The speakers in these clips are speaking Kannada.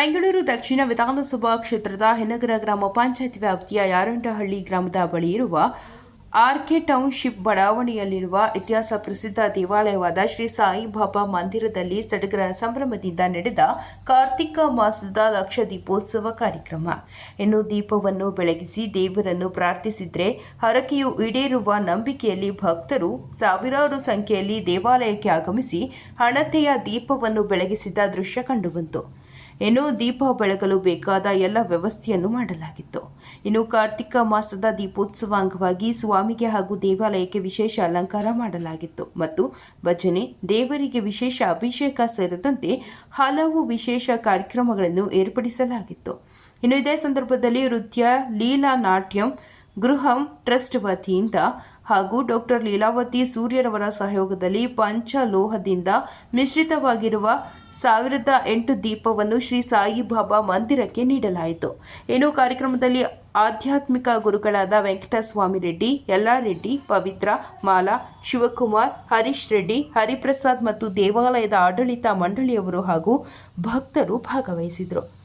ಬೆಂಗಳೂರು ದಕ್ಷಿಣ ವಿಧಾನಸಭಾ ಕ್ಷೇತ್ರದ ಹೆನಗರ ಗ್ರಾಮ ಪಂಚಾಯತ್ ವ್ಯಾಪ್ತಿಯ ಯಾರಂಡಹಳ್ಳಿ ಗ್ರಾಮದ ಬಳಿ ಇರುವ ಆರ್ಕೆ ಟೌನ್ಶಿಪ್ ಬಡಾವಣೆಯಲ್ಲಿರುವ ಇತಿಹಾಸ ಪ್ರಸಿದ್ಧ ದೇವಾಲಯವಾದ ಶ್ರೀ ಸಾಯಿಬಾಬಾ ಮಂದಿರದಲ್ಲಿ ಸಡಗರ ಸಂಭ್ರಮದಿಂದ ನಡೆದ ಕಾರ್ತಿಕ ಮಾಸದ ಲಕ್ಷ ದೀಪೋತ್ಸವ ಕಾರ್ಯಕ್ರಮ. ಇನ್ನು ದೀಪವನ್ನು ಬೆಳಗಿಸಿ ದೇವರನ್ನು ಪ್ರಾರ್ಥಿಸಿದರೆ ಹರಕೆಯು ಈಡೇರುವ ನಂಬಿಕೆಯಲ್ಲಿ ಭಕ್ತರು ಸಾವಿರಾರು ಸಂಖ್ಯೆಯಲ್ಲಿ ದೇವಾಲಯಕ್ಕೆ ಆಗಮಿಸಿ ಹಣತೆಯ ದೀಪವನ್ನು ಬೆಳಗಿಸಿದ ದೃಶ್ಯ ಕಂಡುಬಂತು ಇನ್ನು ದೀಪ ಬೆಳಗಲು ಬೇಕಾದ ಎಲ್ಲ ವ್ಯವಸ್ಥೆಯನ್ನು ಮಾಡಲಾಗಿತ್ತು. ಇನ್ನು ಕಾರ್ತಿಕ ಮಾಸದ ದೀಪೋತ್ಸವ ಅಂಗವಾಗಿ ಸ್ವಾಮಿಗೆ ಹಾಗೂ ದೇವಾಲಯಕ್ಕೆ ವಿಶೇಷ ಅಲಂಕಾರ ಮಾಡಲಾಗಿತ್ತು. ಮತ್ತು ಭಜನೆ, ದೇವರಿಗೆ ವಿಶೇಷ ಅಭಿಷೇಕ ಸೇರಿದಂತೆ ಹಲವು ವಿಶೇಷ ಕಾರ್ಯಕ್ರಮಗಳನ್ನು ಏರ್ಪಡಿಸಲಾಗಿತ್ತು. ಇನ್ನು ಇದೇ ಸಂದರ್ಭದಲ್ಲಿ ನೃತ್ಯ ಲೀಲಾ ನಾಟ್ಯಂ ಗೃಹಂ ಟ್ರಸ್ಟ್ ವತಿಯಿಂದ ಹಾಗೂ ಡಾಕ್ಟರ್ ಲೀಲಾವತಿ ಸೂರ್ಯರವರ ಸಹಯೋಗದಲ್ಲಿ ಪಂಚಲೋಹದಿಂದ ಮಿಶ್ರಿತವಾಗಿರುವ ಸಾವಿರದ ಎಂಟು ದೀಪವನ್ನು ಶ್ರೀ ಸಾಯಿಬಾಬಾ ಮಂದಿರಕ್ಕೆ ನೀಡಲಾಯಿತು. ಇನ್ನು ಕಾರ್ಯಕ್ರಮದಲ್ಲಿ ಆಧ್ಯಾತ್ಮಿಕ ಗುರುಗಳಾದ ವೆಂಕಟಸ್ವಾಮಿ ರೆಡ್ಡಿ ಯಲ್ಲಾರೆಡ್ಡಿ ಪವಿತ್ರ, ಮಾಲಾ, ಶಿವಕುಮಾರ್, ಹರೀಶ್ ರೆಡ್ಡಿ, ಹರಿಪ್ರಸಾದ್ ಮತ್ತು ದೇವಾಲಯದ ಆಡಳಿತ ಮಂಡಳಿಯವರು ಹಾಗೂ ಭಕ್ತರು ಭಾಗವಹಿಸಿದರು.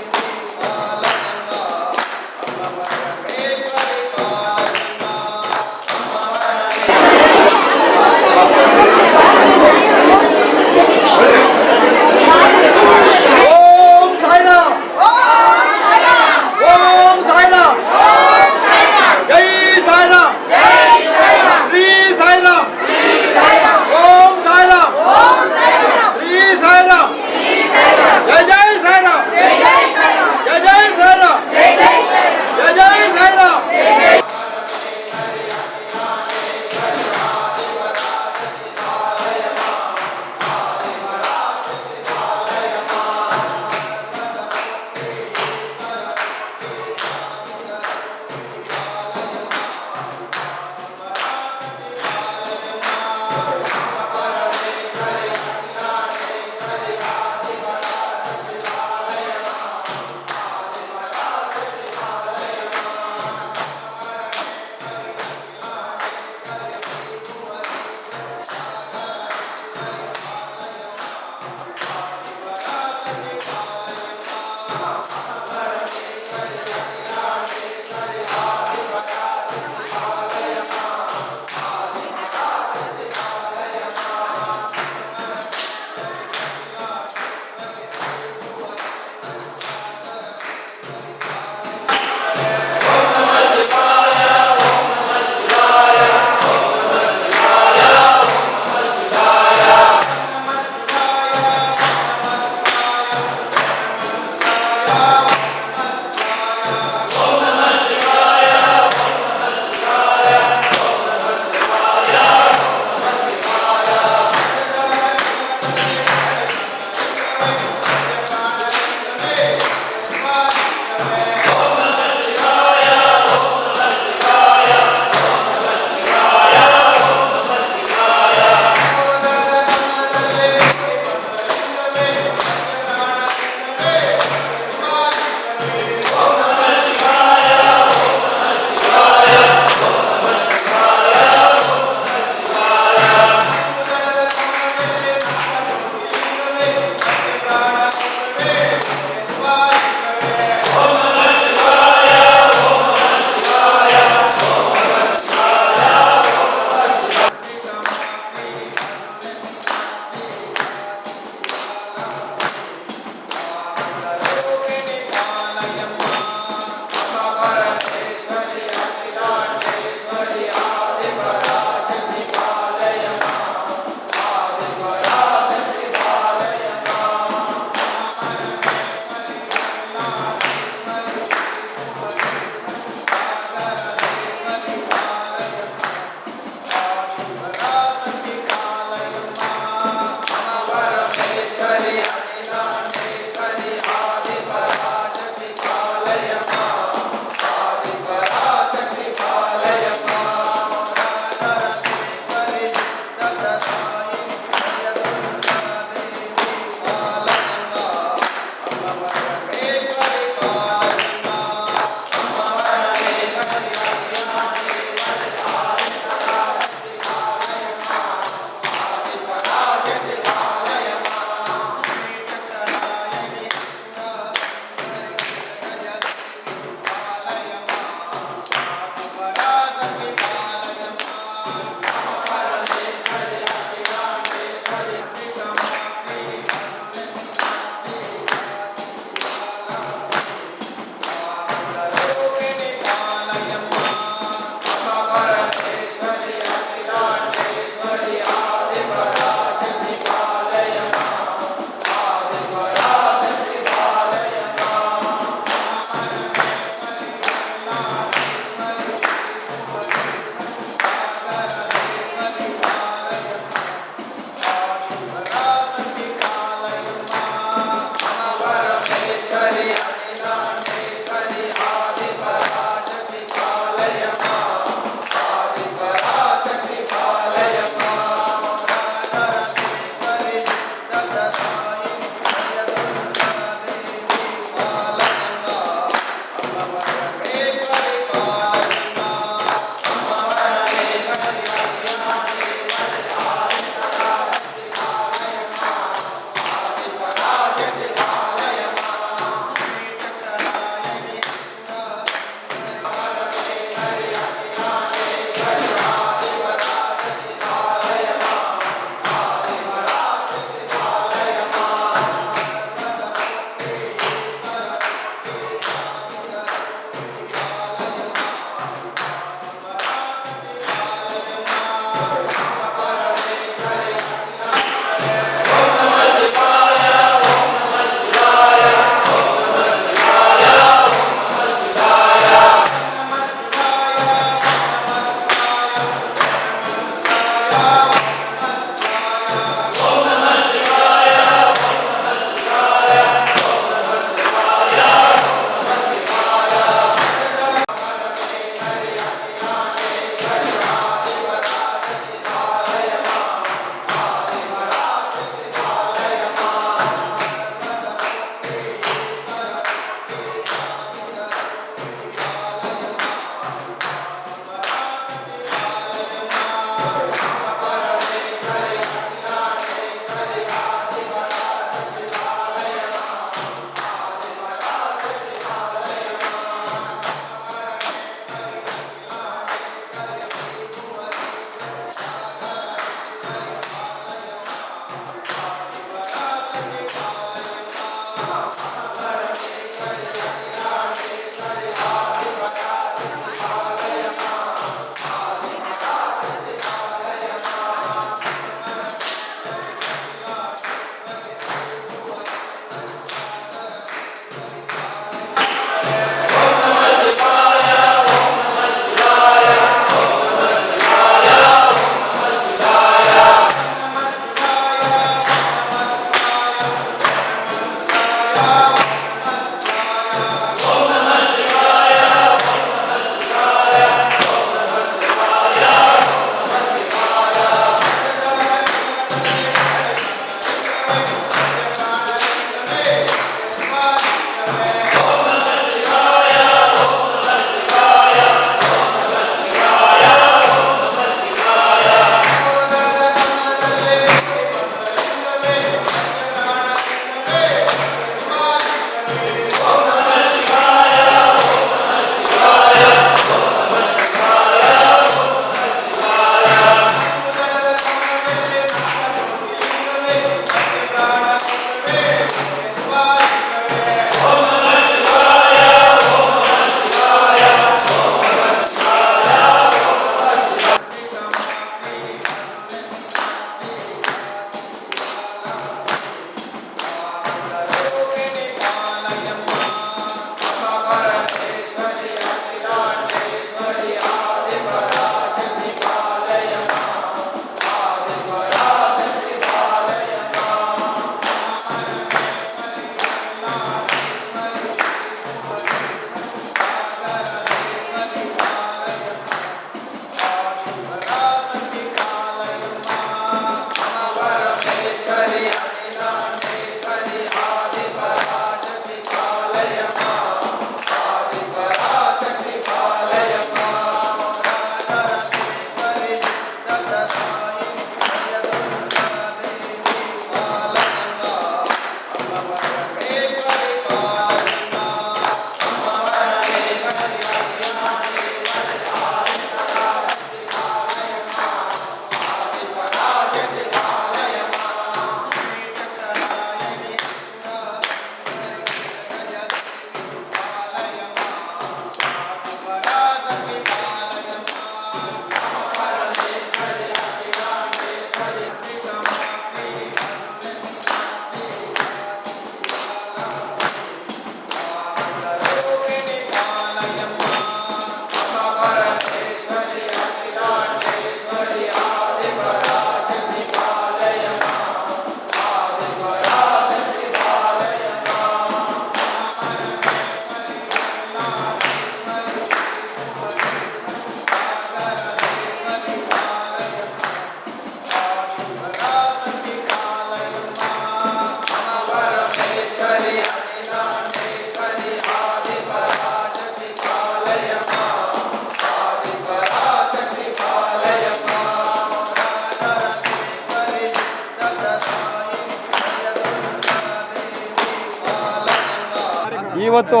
ಇವತ್ತು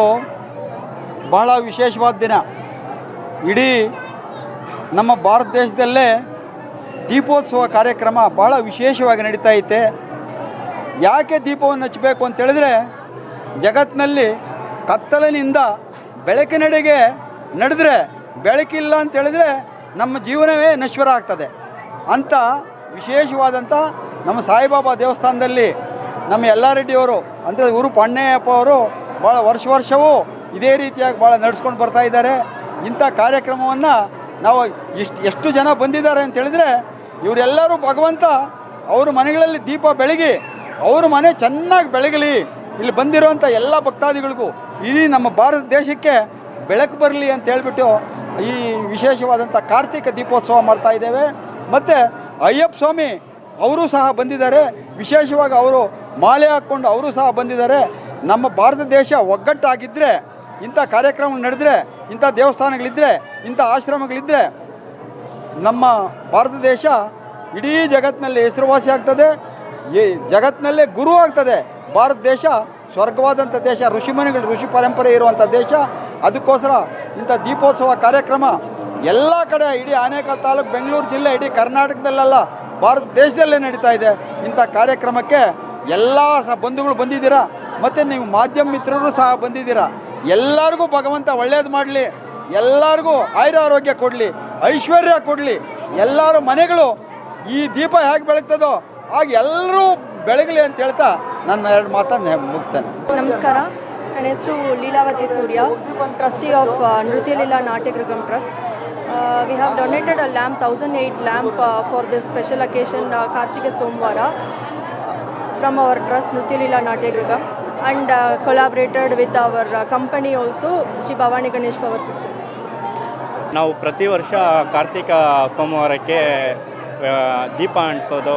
ಬಹಳ ವಿಶೇಷವಾದ ದಿನ. ಇಡೀ ನಮ್ಮ ಭಾರತ ದೇಶದಲ್ಲೇ ದೀಪೋತ್ಸವ ಕಾರ್ಯಕ್ರಮ ಬಹಳ ವಿಶೇಷವಾಗಿ ನಡೀತಾ ಐತೆ. ಯಾಕೆ ದೀಪವನ್ನು ಹಚ್ಚಬೇಕು ಅಂತ ಹೇಳಿದ್ರೆ, ಜಗತ್ತಿನಲ್ಲಿ ಕತ್ತಲಿನಿಂದ ಬೆಳಕಿನಡೆಗೆ ನಡೆದ್ರೆ ಬೆಳಕಿಲ್ಲ ಅಂತೇಳಿದ್ರೆ ನಮ್ಮ ಜೀವನವೇ ನಶ್ವರ ಆಗ್ತದೆ. ಅಂತ ವಿಶೇಷವಾದಂಥ ನಮ್ಮ ಸಾಯಿಬಾಬಾ ದೇವಸ್ಥಾನದಲ್ಲಿ ನಮ್ಮ ಯಲ್ಲಾರೆಡ್ಡಿಯವರು ಅಂದರೆ ಊರು ಪಣ್ಣಯ್ಯಪ್ಪ ಅವರು ಭಾಳ ವರ್ಷ ವರ್ಷವೂ ಇದೇ ರೀತಿಯಾಗಿ ಭಾಳ ನಡೆಸ್ಕೊಂಡು ಬರ್ತಾ ಇದ್ದಾರೆ. ಇಂಥ ಕಾರ್ಯಕ್ರಮವನ್ನು ನಾವು ಇಷ್ಟು, ಎಷ್ಟು ಜನ ಬಂದಿದ್ದಾರೆ ಅಂತ ಹೇಳಿದ್ರೆ ಇವರೆಲ್ಲರೂ ಭಗವಂತ ಅವ್ರ ಮನೆಗಳಲ್ಲಿ ದೀಪ ಬೆಳಗಿ ಅವ್ರ ಮನೆ ಚೆನ್ನಾಗಿ ಬೆಳಗಲಿ. ಇಲ್ಲಿ ಬಂದಿರೋಂಥ ಎಲ್ಲ ಭಕ್ತಾದಿಗಳಿಗೂ ಇಡೀ ನಮ್ಮ ಭಾರತ ದೇಶಕ್ಕೆ ಬೆಳಕು ಬರಲಿ ಅಂತ ಹೇಳಿಬಿಟ್ಟು ಈ ವಿಶೇಷವಾದಂಥ ಕಾರ್ತಿಕ ದೀಪೋತ್ಸವ ಮಾಡ್ತಾ ಇದ್ದೇವೆ. ಮತ್ತು ಅಯ್ಯಪ್ಪ ಸ್ವಾಮಿ ಅವರು ಸಹ ಬಂದಿದ್ದಾರೆ. ವಿಶೇಷವಾಗಿ ಅವರು ಮಾಲೆ ಹಾಕ್ಕೊಂಡು ಅವರು ಸಹ ಬಂದಿದ್ದಾರೆ. ನಮ್ಮ ಭಾರತ ದೇಶ ಒಗ್ಗಟ್ಟಾಗಿದ್ದರೆ ಇಂಥ ಕಾರ್ಯಕ್ರಮ ನಡೆದ್ರೆ, ಇಂಥ ದೇವಸ್ಥಾನಗಳಿದ್ದರೆ ಇಂಥ ಆಶ್ರಮಗಳಿದ್ದರೆ ನಮ್ಮ ಭಾರತ ದೇಶ ಇಡೀ ಜಗತ್ತಿನಲ್ಲಿ ಹೆಸರುವಾಸಿ ಆಗ್ತದೆ, ಈ ಜಗತ್ತಿನಲ್ಲೇ ಗುರು ಆಗ್ತದೆ. ಭಾರತ ದೇಶ ಸ್ವರ್ಗವಾದಂಥ ದೇಶ, ಋಷಿಮುನಿಗಳು, ಋಷಿ ಪರಂಪರೆ ಇರುವಂಥ ದೇಶ. ಅದಕ್ಕೋಸ್ಕರ ಇಂಥ ದೀಪೋತ್ಸವ ಕಾರ್ಯಕ್ರಮ ಎಲ್ಲ ಕಡೆ, ಇಡೀ ಆನೇಕಲ್ ತಾಲೂಕು, ಬೆಂಗಳೂರು ಜಿಲ್ಲೆ, ಇಡೀ ಕರ್ನಾಟಕದಲ್ಲೆಲ್ಲ ಭಾರತ ದೇಶದಲ್ಲೇ ನಡೀತಾ ಇದೆ. ಇಂಥ ಕಾರ್ಯಕ್ರಮಕ್ಕೆ ಎಲ್ಲ ಸ ಬಂಧುಗಳು ಬಂದಿದ್ದೀರಾ? ಮತ್ತು ನೀವು ಮಾಧ್ಯಮ ಮಿತ್ರರು ಸಹ ಬಂದಿದ್ದೀರಾ? ಎಲ್ಲರಿಗೂ ಭಗವಂತ ಒಳ್ಳೇದು ಮಾಡಲಿ, ಎಲ್ಲರಿಗೂ ಆಯುರ ಆರೋಗ್ಯ ಕೊಡಲಿ, ಐಶ್ವರ್ಯ ಕೊಡಲಿ, ಎಲ್ಲರೂ ಮನೆಗಳು ಈ ದೀಪ ಹೇಗೆ ಬೆಳಗ್ತದೋ ಹಾಗೆ ಎಲ್ಲರೂ ಬೆಳಗಲಿ ಅಂತ ಹೇಳ್ತಾ ನನ್ನ ಎರಡು ಮಾತನ್ನು ಮುಗಿಸ್ತೇನೆ. ನಮಸ್ಕಾರ. ನನ್ನ ಹೆಸರು Leelavathi Surya, trustee of Nritya Leela Natyagriham trust. We have donated a lamp thousand eight lamp for this special occasion Kartika ಸೋಮವಾರ from our trust Nritya Leela and collaborated with our company also Shri Bhavani Ganesh power systems ನಾವು ಪ್ರತಿ ವರ್ಷ ಕಾರ್ತಿಕ ಸೋಮವಾರಕ್ಕೆ ಆ, ದೀಪ ಅಂಟಿಸೋದು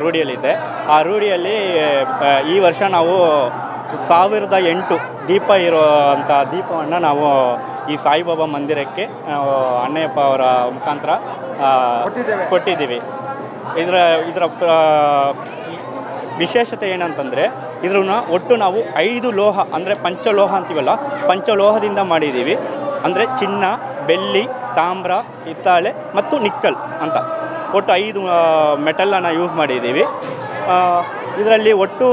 ರೂಢಿಯಲ್ಲಿದೆ. ಆ ರೂಢಿಯಲ್ಲಿ ಆ, ಈ ವರ್ಷ ನಾವು ಸಾವಿರದ ಎಂಟು ದೀಪ ಇರೋವಂಥ ದೀಪವನ್ನು ನಾವು ಈ ಸಾಯಿಬಾಬಾ ಮಂದಿರಕ್ಕೆ ನಾವು ಅಣ್ಣಯ್ಯಪ್ಪ ಅವರ ಮುಖಾಂತರ ಆ, ಕೊಟ್ಟಿದ್ದೇವೆ. ಕೊಟ್ಟಿದ್ದೀವಿ. ಇದರ ಇದರ ಪ್ರ- ವಿಶೇಷತೆ ಏನಂತಂದರೆ ಇದ್ರನ್ನ ಒಟ್ಟು ನಾವು ಐದು ಲೋಹ, ಅಂದರೆ ಪಂಚಲೋಹ ಅಂತೀವಲ್ಲ, ಪಂಚಲೋಹದಿಂದ ಮಾಡಿದ್ದೀವಿ. ಅಂದರೆ ಚಿನ್ನ, ಬೆಳ್ಳಿ, ತಾಮ್ರ, ಹಿತ್ತಾಳೆ ಮತ್ತು ನಿಕ್ಕಲ್ ಅಂತ. ಒಟ್ಟು ಐದು ಮೆಟಲನ್ನು ಯೂಸ್ ಮಾಡಿದ್ದೀವಿ. ಇದರಲ್ಲಿ ಒಟ್ಟು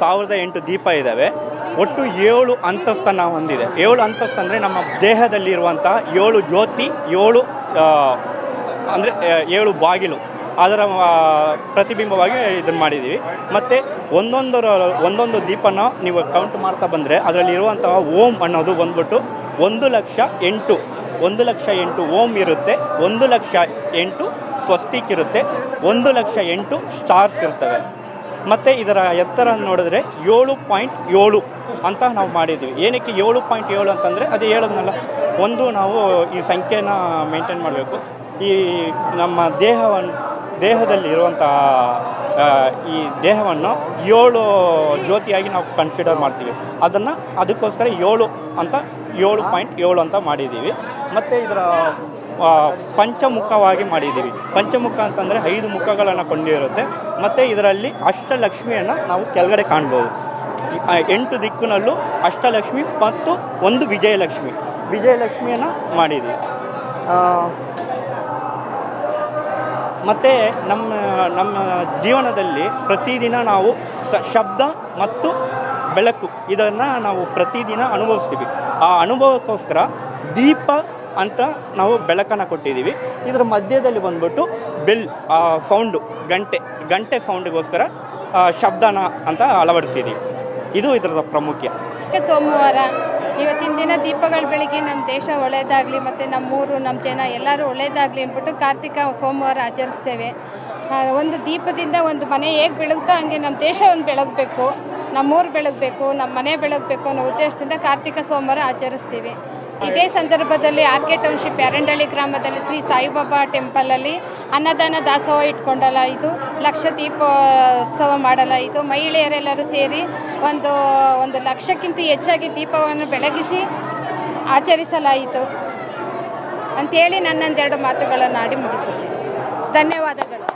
ಸಾವಿರದ ಎಂಟು ದೀಪ ಇದ್ದಾವೆ ಒಟ್ಟು ಏಳು ಅಂತಸ್ತನ್ನು ಹೊಂದಿದೆ. ಏಳು ಅಂತಸ್ತು ಅಂದರೆ ನಮ್ಮ ದೇಹದಲ್ಲಿರುವಂಥ ಏಳು ಜ್ಯೋತಿ, ಏಳು ಅಂದರೆ ಏಳು ಬಾಗಿಲು. ಅದರ ಪ್ರತಿಬಿಂಬವಾಗಿ ಇದನ್ನು ಮಾಡಿದ್ದೀವಿ ಮತ್ತು ಒಂದೊಂದರ, ಒಂದೊಂದು ದೀಪನ ನೀವು ಕೌಂಟ್ ಮಾಡ್ತಾ ಬಂದರೆ ಅದರಲ್ಲಿ ಇರುವಂತಹ ಓಂ ಅನ್ನೋದು ಬಂದ್ಬಿಟ್ಟು ಒಂದು ಲಕ್ಷ ಎಂಟು, ಒಂದು ಲಕ್ಷ ಎಂಟು ಓಂ ಇರುತ್ತೆ, ಒಂದು ಲಕ್ಷ ಎಂಟು ಸ್ವಸ್ತಿಕ್ ಇರುತ್ತೆ, ಒಂದು ಲಕ್ಷ ಎಂಟು ಸ್ಟಾರ್ಸ್ ಇರ್ತವೆ. ಮತ್ತು ಇದರ ಎತ್ತರ ನೋಡಿದ್ರೆ ಏಳು ಪಾಯಿಂಟ್ ಏಳು ಅಂತ ನಾವು ಮಾಡಿದ್ದೀವಿ ಏನಕ್ಕೆ ಏಳು ಪಾಯಿಂಟ್ ಏಳು ಅಂತಂದರೆ ಅದು ಹೇಳೋದ್ನಲ್ಲ, ಒಂದು ನಾವು ಈ ಸಂಖ್ಯೆನ ಮೇಂಟೈನ್ ಮಾಡಬೇಕು. ಈ ನಮ್ಮ ದೇಹವನ್ನು ದೇಹದಲ್ಲಿ ಇರುವಂತಹ ಈ ದೇಹವನ್ನು ಏಳು ಜ್ಯೋತಿಯಾಗಿ ನಾವು ಕನ್ಸಿಡರ್ ಮಾಡ್ತೀವಿ. ಅದನ್ನು ಅದಕ್ಕೋಸ್ಕರ ಏಳು ಅಂತ, ಏಳು ಪಾಯಿಂಟ್ ಏಳು ಅಂತ ಮಾಡಿದ್ದೀವಿ. ಮತ್ತು ಇದರ ಪಂಚಮುಖವಾಗಿ ಮಾಡಿದ್ದೀವಿ. ಪಂಚಮುಖ ಅಂತಂದರೆ ಐದು ಮುಖಗಳನ್ನು ಕೊಂಡಿರುತ್ತೆ. ಮತ್ತು ಇದರಲ್ಲಿ ಅಷ್ಟಲಕ್ಷ್ಮಿಯನ್ನು ನಾವು ಕೆಳಗಡೆ ಕಾಣ್ಬೋದು. ಎಂಟು ದಿಕ್ಕಿನಲ್ಲೂ ಅಷ್ಟಲಕ್ಷ್ಮಿ ಮತ್ತು ಒಂದು ವಿಜಯಲಕ್ಷ್ಮಿ. ವಿಜಯಲಕ್ಷ್ಮಿಯನ್ನು ಮಾಡಿದ್ದೀವಿ. ಮತ್ತು ನಮ್ಮ ನಮ್ಮ ಜೀವನದಲ್ಲಿ ಪ್ರತಿದಿನ ನಾವು ಶಬ್ದ ಮತ್ತು ಬೆಳಕು ಇದನ್ನು ನಾವು ಪ್ರತಿದಿನ ಅನುಭವಿಸ್ತೀವಿ. ಆ ಅನುಭವಕ್ಕೋಸ್ಕರ ದೀಪ ಅಂತ ನಾವು ಬೆಳಕನ್ನು ಕೊಟ್ಟಿದ್ದೀವಿ. ಇದರ ಮಧ್ಯದಲ್ಲಿ ಬಂದ್ಬಿಟ್ಟು ಬೆಲ್ ಸೌಂಡು ಗಂಟೆ ಗಂಟೆ ಸೌಂಡಿಗೋಸ್ಕರ ಆ, ಶಬ್ದನ ಅಂತ ಅಳವಡಿಸಿದ್ದೀವಿ. ಇದು ಇದರ ಪ್ರಾಮುಖ್ಯ. ಕಾರ್ತಿಕ ಸೋಮವಾರ. ಇವತ್ತಿನ ದಿನ ದೀಪಗಳ ಬೆಳಿಗ್ಗೆ ನಮ್ಮ ದೇಶ ಒಳ್ಳೆಯದಾಗಲಿ ಮತ್ತು ನಮ್ಮೂರು, ನಮ್ಮ ಜನ ಎಲ್ಲರೂ ಒಳ್ಳೆಯದಾಗಲಿ ಅಂದ್ಬಿಟ್ಟು ಕಾರ್ತಿಕ ಸೋಮವಾರ ಆಚರಿಸ್ತೇವೆ. ಒಂದು ದೀಪದಿಂದ ಒಂದು ಮನೆ ಹೇಗೆ ಬೆಳಗುತ್ತೋ ಹಂಗೆ ನಮ್ಮ ದೇಶ ಒಂದು ಬೆಳಗಬೇಕು. ನಮ್ಮೂರು ಬೆಳಗಬೇಕು, ನಮ್ಮ ಮನೆ ಬೆಳಗಬೇಕು ಅನ್ನೋ ಉದ್ದೇಶದಿಂದ ಕಾರ್ತಿಕ ಸೋಮವಾರ ಆಚರಿಸ್ತೀವಿ. ಇದೇ ಸಂದರ್ಭದಲ್ಲಿ ಆರ್ ಕೆ ಟೌನ್ಶಿಪ್ ಯಾರಂಡಳ್ಳಿ ಗ್ರಾಮದಲ್ಲಿ ಶ್ರೀ ಸಾಯಿಬಾಬಾ ಟೆಂಪಲಲ್ಲಿ ಅನ್ನದಾನ ದಾಸೋಹ ಇಟ್ಕೊಂಡಲಾಯಿತು ಲಕ್ಷ ದೀಪೋತ್ಸವ ಮಾಡಲಾಯಿತು. ಮಹಿಳೆಯರೆಲ್ಲರೂ ಸೇರಿ ಒಂದು ಒಂದು ಲಕ್ಷಕ್ಕಿಂತ ಹೆಚ್ಚಾಗಿ ದೀಪವನ್ನು ಬೆಳಗಿಸಿ ಆಚರಿಸಲಾಯಿತು. ಅಂತೇಳಿ ನನ್ನೊಂದೆರಡು ಮಾತುಗಳನ್ನು ಆಡಿ ಮುಗಿಸುತ್ತೇನೆ. ಧನ್ಯವಾದಗಳು.